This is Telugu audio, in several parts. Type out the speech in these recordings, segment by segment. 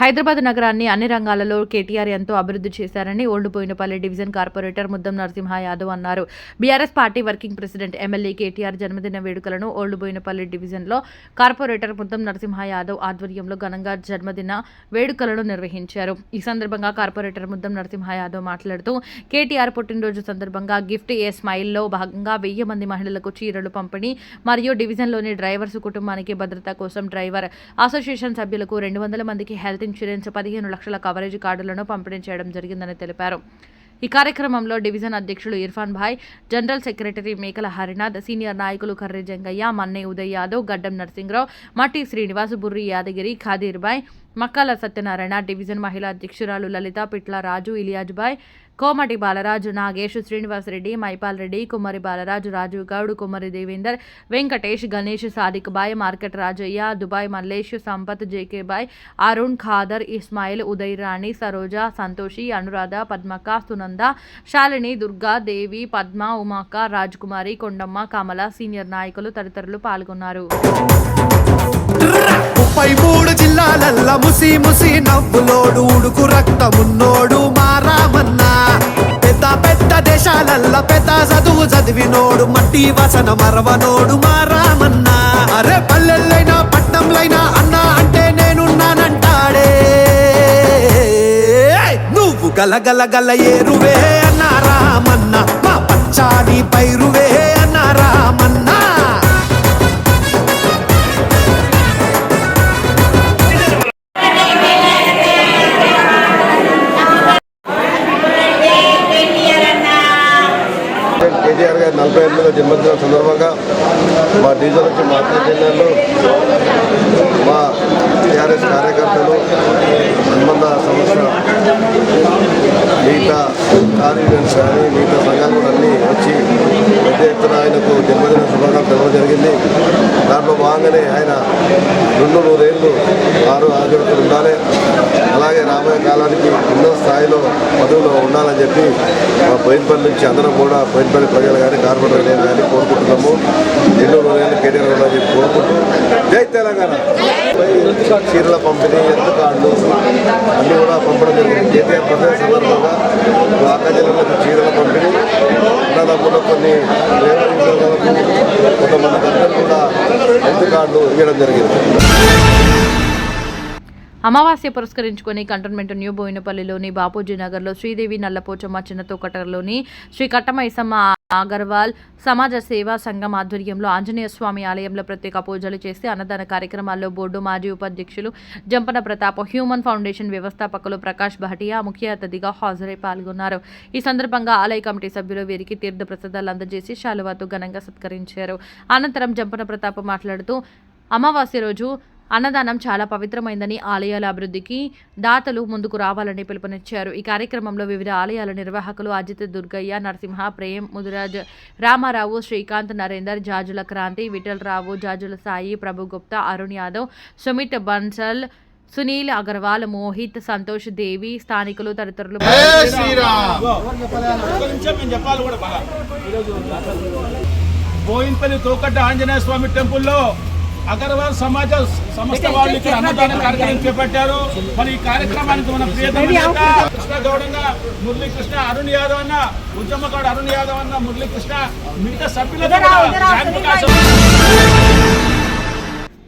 హైదరాబాద్ నగరాన్ని అన్ని రంగాలలో కేటీఆర్ ఎంతో అభివృద్ధి చేశారని ఓల్డ్పోయినపల్లి డివిజన్ కార్పొరేటర్ ముద్దం నరసింహ యాదవ్ అన్నారు. BRS party working president MLA KTR జన్మదిన వేడుకలను ఓల్డ్పోయినపల్లి డివిజన్లో కార్పొరేటర్ ముద్దం నరసింహ యాదవ్ ఆధ్వర్యంలో ఘనంగా జన్మదిన వేడుకలను నిర్వహించారు. ఈ సందర్భంగా కార్పొరేటర్ ముద్దం నరసింహ యాదవ్ మాట్లాడుతూ కేటీఆర్ పుట్టినరోజు సందర్భంగా గిఫ్ట్ ఏ స్మైల్లో భాగంగా వెయ్యి మంది మహిళలకు చీరలు పంపిణీ మరియు డివిజన్లోని డ్రైవర్స్ కుటుంబానికి భద్రత కోసం డ్రైవర్ అసోసియేషన్ సభ్యులకు రెండు వందల మందికి హెల్త్ ఇన్సూరెన్స్ పదిహేను లక్షల కవరేజ్ కార్డులను పంపిణీ చేయడం జరిగిందని తెలిపారు. ఈ కార్యక్రమంలో డివిజన్ అధ్యక్షులు ఇర్ఫాన్ భాయ్ జనరల్ సెక్రటరీ మేకల హరినాథ్ సీనియర్ నాయకులు కర్రి జంగయ్య మన్నే ఉదయ్ యాదవ్ గడ్డం నరసింహరావు మట్టి శ్రీనివాస్ బుర్రి యాదగిరి ఖాదీర్ భాయ్ మక్కాల సత్యనారాయణ డివిజన్ మహిళా అధ్యక్షురాలు లలిత పిట్ల రాజు ఇలియాజ్బాయ్ కోమటి బాలరాజు నాగేష్ శ్రీనివాసరెడ్డి మైపాల్ రెడ్డి కుమ్మరి Balaraju Raju Goud Kummari Devender Venkatesh Ganesh Sadiq bhai market Rajaiah Dubai Mallesh Sampath JK bhai Arun Khader Ismail Uday Rani Saroja Santoshi Anuradha Padmaka Sunanda Shalini Durga Devi Padma Umaka Rajkumari Kondamma Kamala senior నాయకులు తదితరులు పాల్గొన్నారు. ముప్పై మూడు జిల్లాలల్ల ముసి ముసి నవ్వులోడు ఉడుకు రక్తమున్నోడు మారామన్నా. పెద్ద పెద్ద దేశాలల్ల పెద్ద చదువు చదివినోడు మట్టి వసన మరవనోడు మారామన్నా. అరే పల్లెల్లైనా పట్నంలైనా అన్నా అంటే నేనున్నానంటాడే. నువ్వు గలగల గల ఏరువే అన్నారామన్నా మా పచ్చాని పైరువే అన్నారామన్నా నలభై ఎనిమిదో జన్మదినం సందర్భంగా మా డీజిల్ నుంచి మార్కెట్ జిల్లాలో మా టీఆర్ఎస్ కార్యకర్తలు సంబంధ సంస్థ మిగతా కార్ కానీ మిగతా సంఘాలు కూడా అన్నీ వచ్చి పెద్ద ఎత్తున ఆయనకు జన్మదిన శుభాకాంక్షలు ఇవ్వడం జరిగింది. దాంట్లో భాగంగానే ఆయన రెండు నూరేళ్ళు ఆరు ఆరోగ్యంతో ఉండాలి. అలాగే రాబోయే కాలానికి ఎన్నో స్థాయిలో పదవిలో ఉండాలని చెప్పి మా బోయినపల్లి నుంచి అందరం కూడా బోయినపల్లి ప్రజలు కానీ కార్పొరేటర్ నేను కానీ కోరుకుంటున్నాము. ఎన్నో నూరేళ్ళు కెరీర్ ఉండాలని చెప్పి కోరుకుంటూ జై తెలంగాణ. చీరల పంపిణీ ఎంత కార్డు అన్నీ కూడా పంపడం జరిగింది. కేటీఆర్ ప్రజల సందర్భంగా అక్క జిల్లాలకు చీరల పంపిణీ. అన్నదమ్ములకు కొన్ని కొంతమంది అందరూ కూడా హెల్త్ కార్డులు ఇవ్వడం జరిగింది. అమావాస్య పురస్కరించుకొని కంటోన్మెంట్ న్యూ బోయినపల్లిలోని బాపూజీ నగర్లో శ్రీదేవి నల్లపోచమ్మ చిన్నతోకటలోని శ్రీ కట్టమైసమ్మ అగర్వాల్ సమాజ సేవా సంఘం ఆధ్వర్యంలో ఆంజనేయ స్వామి ఆలయంలో ప్రత్యేక పూజలు చేసి అన్నదాన కార్యక్రమాల్లో బోర్డు మాజీ ఉపాధ్యక్షులు జంపన ప్రతాప్ హ్యూమన్ ఫౌండేషన్ వ్యవస్థాపకులు ప్రకాష్ భాటియా ముఖ్య అతిథిగా హాజరై పాల్గొన్నారు. ఈ సందర్భంగా ఆలయ కమిటీ సభ్యులు వీరికి తీర్థ ప్రసాదాలు అందజేసి శాలువాతో ఘనంగా సత్కరించారు. అనంతరం జంపన ప్రతాప్ మాట్లాడుతూ అమావాస్య రోజు అన్నదానం చాలా పవిత్రమైందని ఆలయాల అభివృద్ధికి దాతలు ముందుకు రావాలని పిలుపునిచ్చారు. ఈ కార్యక్రమంలో వివిధ ఆలయాల నిర్వాహకులు అజిత్ దుర్గయ్య నరసింహ ప్రేమ్ ముదిరాజ్ రామారావు శ్రీకాంత్ నరేందర్ జాజుల క్రాంతి విఠలరావు జాజుల సాయి ప్రభు గుప్తా అరుణ్ యాదవ్ సుమిత్ బన్సల్ సునీల్ అగర్వాల్ మోహిత్ సంతోష్ దేవి స్థానికులు తదితరులు బోయిన్పల్లి తోకట్ట ఆంజనేయ స్వామి టెంపుల్లో అగర్వాల్ సమాజ సంస్థ వాళ్ళు ఇక్కడ అన్నదాన కార్యక్రమం చేపట్టారు. మరి ఈ కార్యక్రమానికి మన ప్రియతమ కృష్ణ గౌడంగా మురళీకృష్ణ అరుణ్ యాదవ్ అన్న ఉద్యమగాడు అరుణ్ యాదవ్ అన్న మురళీకృష్ణ మిగతా సభ్యులతో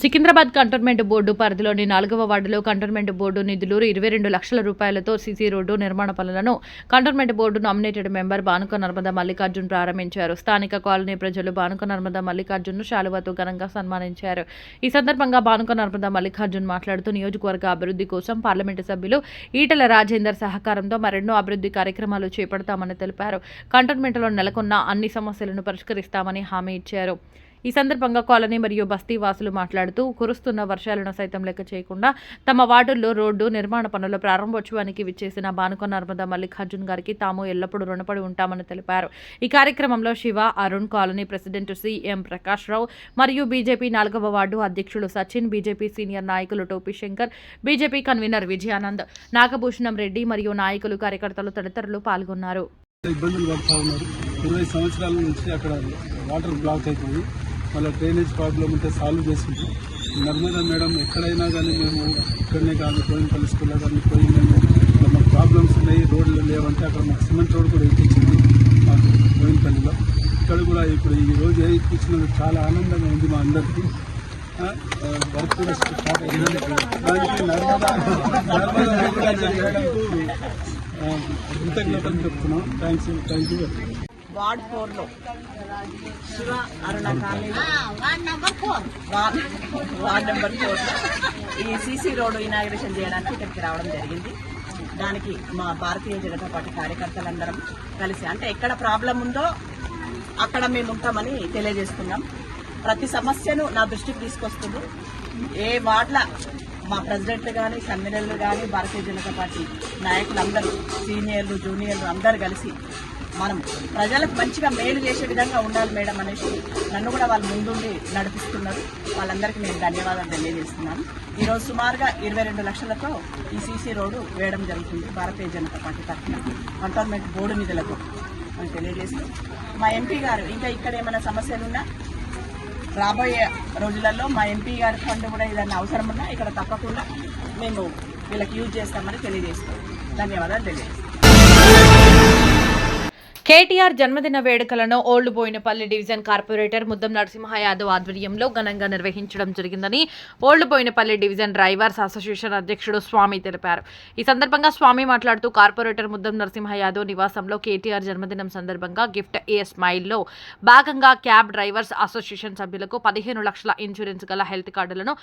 సికింద్రాబాద్ కంటోన్మెంట్ బోర్డు పరిధిలోని నాలుగవ వార్డులో కంటోన్మెంట్ బోర్డు నిధులు ఇరవై రెండు లక్షల రూపాయలతో సీసీ రోడ్డు నిర్మాణ పనులను cantonment board nominated member Banuka Narmada Mallikarjun ప్రారంభించారు. స్థానిక కాలనీ ప్రజలు బానుక నర్మదా మల్లికార్జున్ను శాలువాతో ఘనంగా సన్మానించారు. ఈ సందర్భంగా బానుక నర్మదా మల్లికార్జున్ మాట్లాడుతూ నియోజకవర్గ అభివృద్ధి కోసం పార్లమెంటు సభ్యులు ఈటల రాజేందర్ సహకారంతో మరెన్నో అభివృద్ధి కార్యక్రమాలు చేపడతామని తెలిపారు. కంటోన్మెంట్లో నెలకొన్న అన్ని సమస్యలను పరిష్కరిస్తామని హామీ ఇచ్చారు. ఈ సందర్భంగా కాలనీ మరియు బస్తీ వాసులు మాట్లాడుతూ కురుస్తున్న వర్షాలను సైతం లెక్క చేయకుండా తమ వార్డుల్లో రోడ్డు నిర్మాణ పనుల ప్రారంభోత్సవానికి విచ్చేసిన బానుక నర్మదా మల్లికార్జున్ గారికి తాము ఎల్లప్పుడూ రుణపడి ఉంటామని తెలిపారు. ఈ కార్యక్రమంలో Shiva Arun colony president CM Prakash Rao మరియు బీజేపీ నాలుగవ వార్డు అధ్యక్షుడు సచిన్ బీజేపీ సీనియర్ నాయకులు టోపీ శంకర్ బీజేపీ కన్వీనర్ విజయానంద్ నాగభూషణం రెడ్డి మరియు నాయకులు కార్యకర్తలు తదితరులు పాల్గొన్నారు. ఇబ్బందులు పడుతూ ఉన్నారు. ఇరవై సంవత్సరాల నుంచి అక్కడ వాటర్ బ్లాక్ అవుతుంది. మళ్ళీ డ్రైనేజ్ ప్రాబ్లం ఉంటే సాల్వ్ చేసుకుంటాం నర్మదా మేడం ఎక్కడైనా కానీ మేము ఇక్కడనే కానీ పోయినపల్లి స్కూల్లో కానీ పోయి మేము మాకు ప్రాబ్లమ్స్ ఉన్నాయి రోడ్లు లేవంటే అక్కడ మాకు సిమెంట్ రోడ్ కూడా ఎక్కించింది మాకు పోయినపల్లిలో ఇక్కడ కూడా ఇప్పుడు ఈ రోజు ఎక్కించినందుకు చాలా ఆనందంగా ఉంది మా అందరికీ. వర్క్ కూడా స్టార్ట్ అయ్యింది దానికి నర్మదా నర్మదా కృతజ్ఞతలు చెప్తున్నాం. థ్యాంక్స్ థ్యాంక్ యూ వార్డ్ ఫోర్లో Shiva Aruna colony ward number four. లో ఈ సీసీ రోడ్డు ఇనాగ్రేషన్ చేయడానికి ఇక్కడికి రావడం జరిగింది. దానికి మా భారతీయ జనతా పార్టీ కార్యకర్తలందరం కలిసి అంటే ఎక్కడ ప్రాబ్లం ఉందో అక్కడ మేము ఉంటామని తెలియజేస్తున్నాం. ప్రతి సమస్యను నా దృష్టికి తీసుకొస్తుంది. ఏ వార్డుల మా ప్రెసిడెంట్లు కానీ సమ్మెనర్లు కానీ భారతీయ జనతా పార్టీ నాయకులందరూ సీనియర్లు జూనియర్లు అందరూ కలిసి మనం ప్రజలకు మంచిగా మేలు చేసే విధంగా ఉండాలి మేడం అనేసి నన్ను కూడా వాళ్ళు ముందుండి నడిపిస్తున్నారు. వాళ్ళందరికీ నేను ధన్యవాదాలు తెలియజేస్తున్నాను. ఈరోజు సుమారుగా ఇరవై రెండు లక్షలతో ఈ సీసీ రోడ్డు వేయడం జరుగుతుంది భారతీయ జనతా పార్టీ తరఫున. కంటోన్మెంట్ బోర్డు నిధులతో అని తెలియజేస్తూ మా ఎంపీ గారు ఇంకా ఇక్కడ ఏమైనా సమస్యలున్నా రాబోయే రోజులలో మా ఎంపీ గారి ఫండ్ కూడా ఏదైనా అవసరం ఉన్నా ఇక్కడ తప్పకుండా మేము వీళ్ళకి యూజ్ చేస్తామని తెలియజేస్తాం ధన్యవాదాలు తెలియజేస్తాం కేటీఆర్ జన్మదిన వేడుకలను old Boinpally division corporator Muddam Narasimha Yadav ఆధ్వర్యంలో ఘనంగా నిర్వహించడం జరిగిందని old Boinpally division drivers association అధ్యక్షుడు స్వామి తెలిపారు. ఈ సందర్భంగా స్వామి మాట్లాడుతూ కార్పొరేటర్ ముద్దం నరసింహ యాదవ్ నివాసంలో కేటీఆర్ జన్మదినం సందర్భంగా గిఫ్ట్ ఏ స్మైల్లో భాగంగా క్యాబ్ డ్రైవర్స్ అసోసియేషన్ సభ్యులకు పదిహేను లక్షల ఇన్సూరెన్స్ గల హెల్త్ కార్డులను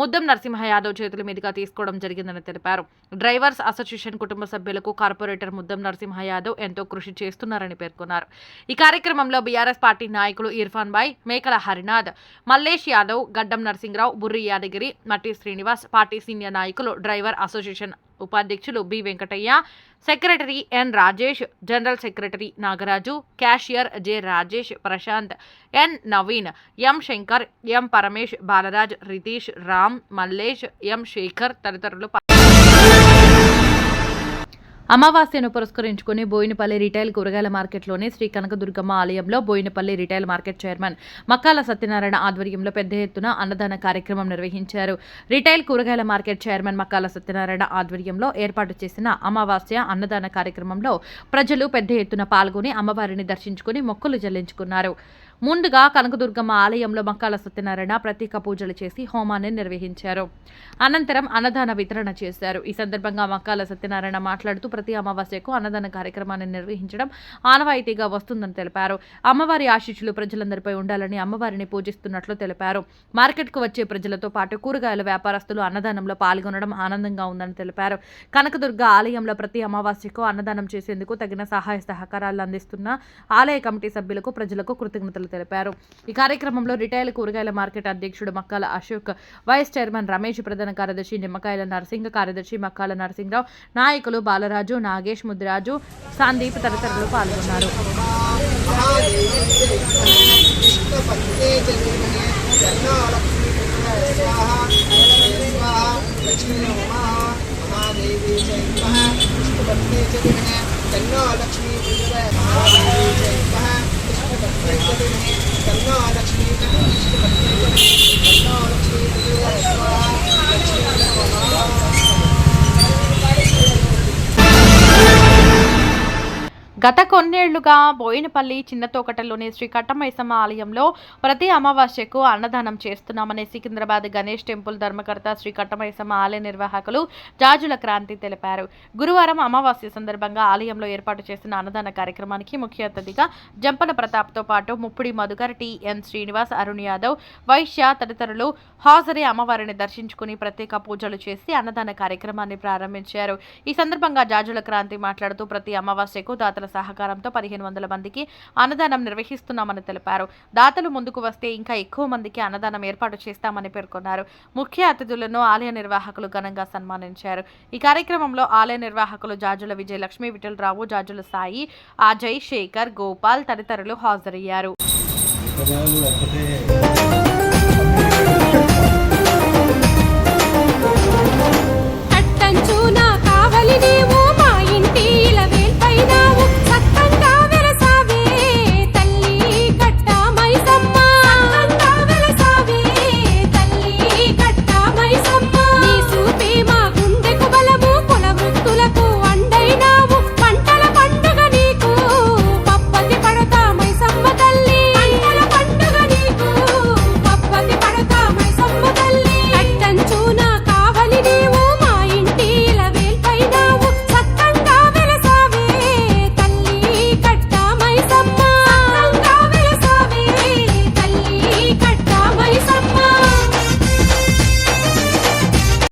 ముద్దం నరసింహ యాదవ్ చేతుల మీదుగా తీసుకోవడం జరిగిందని తెలిపారు. డ్రైవర్స్ అసోసియేషన్ కుటుంబ సభ్యులకు కార్పొరేటర్ ముద్దం నరసింహ యాదవ్ ఎంతో కృషి చేస్తున్నారని పేర్కొన్నారు. ఈ కార్యక్రమంలో బీఆర్ఎస్ పార్టీ నాయకులు ఇర్ఫాన్ బాయ్ మేకల హరినాథ్ మల్లేష్ యాదవ్ గడ్డం నరసింహరావు బుర్రి యాదగిరి మట్టి శ్రీనివాస్ పార్టీ సీనియర్ నాయకులు డ్రైవర్ అసోసియేషన్ ఉపాధ్యక్షులు B Venkataiah secretary N Rajesh general secretary Nagaraju cashier J Rajesh Prashanth N Naveen M Shankar M Paramesh Balaraj Ritesh Ram Mallesh M Shekar తదితరులు అమావాస్యను పురస్కరించుకుని బోయినపల్లి రిటైల్ కూరగాయల మార్కెట్లోని శ్రీ కనకదుర్గమ్మ ఆలయంలో Boinpally retail market chairman Makkala Satyanarayana ఆధ్వర్యంలో పెద్ద ఎత్తున అన్నదాన కార్యక్రమం నిర్వహించారు. రిటైల్ కూరగాయల మార్కెట్ చైర్మన్ మక్కాల సత్యనారాయణ ఆధ్వర్యంలో ఏర్పాటు చేసిన అమావాస్య అన్నదాన కార్యక్రమంలో ప్రజలు పెద్ద ఎత్తున పాల్గొని అమ్మవారిని దర్శించుకుని మొక్కులు చెల్లించుకున్నారు. ముందుగా కనకదుర్గమ్మ ఆలయంలో మక్కాల సత్యనారాయణ ప్రత్యేక పూజలు చేసి హోమాన్ని నిర్వహించారు. అనంతరం అన్నదాన వితరణ చేశారు. ఈ సందర్భంగా మక్కాల సత్యనారాయణ మాట్లాడుతూ ప్రతి అమావాస్యకు అన్నదాన కార్యక్రమాన్ని నిర్వహించడం ఆనవాయితీగా వస్తుందని తెలిపారు. అమ్మవారి ఆశీస్సులు ప్రజలందరిపై ఉండాలని అమ్మవారిని పూజిస్తున్నట్లు తెలిపారు. మార్కెట్కు వచ్చే ప్రజలతో పాటు కూరగాయల వ్యాపారస్తులు అన్నదానంలో పాల్గొనడం ఆనందంగా ఉందని తెలిపారు. కనకదుర్గ ఆలయంలో ప్రతి అమావాస్యకు అన్నదానం చేసేందుకు తగిన సహాయ సహకారాలు అందిస్తున్న ఆలయ కమిటీ సభ్యులకు ప్రజలకు కృతజ్ఞతలు తెలిపారు. ఈ కార్యక్రమంలో రిటైల్ కూరగాయల మార్కెట్ అధ్యక్షుడు మక్కాల అశోక్ వైస్ చైర్మన్ రమేష్ ప్రధాన కార్యదర్శి నిమ్మకాయల నరసింగ కార్యదర్శి మక్కాల నరసింహరావు నాయకులు బాలరాజు నాగేష్ ముద్రాజు సందీప్ తదితరులు పాల్గొన్నారు. లక్ష్మీ గత కొన్నేళ్ళుగా బోయినపల్లి చిన్నతోకటలోని శ్రీ కట్టమైసమ్మ ఆలయంలో ప్రతి అమావాస్యకు అన్నదానం చేస్తున్నామని సికింద్రాబాద్ గణేష్ టెంపుల్ ధర్మకర్త శ్రీ కట్టమైసమ్మ ఆలయ నిర్వాహకులు జాజుల క్రాంతి తెలిపారు. గురువారం అమావాస్య సందర్భంగా ఆలయంలో ఏర్పాటు చేసిన అన్నదాన కార్యక్రమానికి ముఖ్య అతిథిగా జంపన ప్రతాప్తో పాటు ముప్పుడి మధుకర్ టిఎన్ శ్రీనివాస్ అరుణ్ యాదవ్ వైశ్య తదితరులు హాజరై అమ్మవారిని దర్శించుకుని ప్రత్యేక పూజలు చేసి అన్నదాన కార్యక్రమాన్ని ప్రారంభించారు. ఈ సందర్భంగా జాజుల క్రాంతి మాట్లాడుతూ ప్రతి అమావాస్యకు దాతల దాతల సహకారంతో పదిహేను వందల మందికి అన్నదానం నిర్వహిస్తున్నామని తెలిపారు. దాతలు ముందుకు వస్తే ఇంకా ఎక్కువ మందికి అన్నదానం ఏర్పాటు చేస్తామని పేర్కొన్నారు. ముఖ్య అతిథులను ఆలయ నిర్వాహకులు ఘనంగా సన్మానించారు. ఈ కార్యక్రమంలో ఆలయ నిర్వాహకులు జాజుల విజయలక్ష్మి విఠలరావు జాజుల సాయి అజయ్ శేఖర్ గోపాల్ తదితరులు హాజరయ్యారు. కావలి నీవు మా ఇంటి ఇలా వేల్పైనా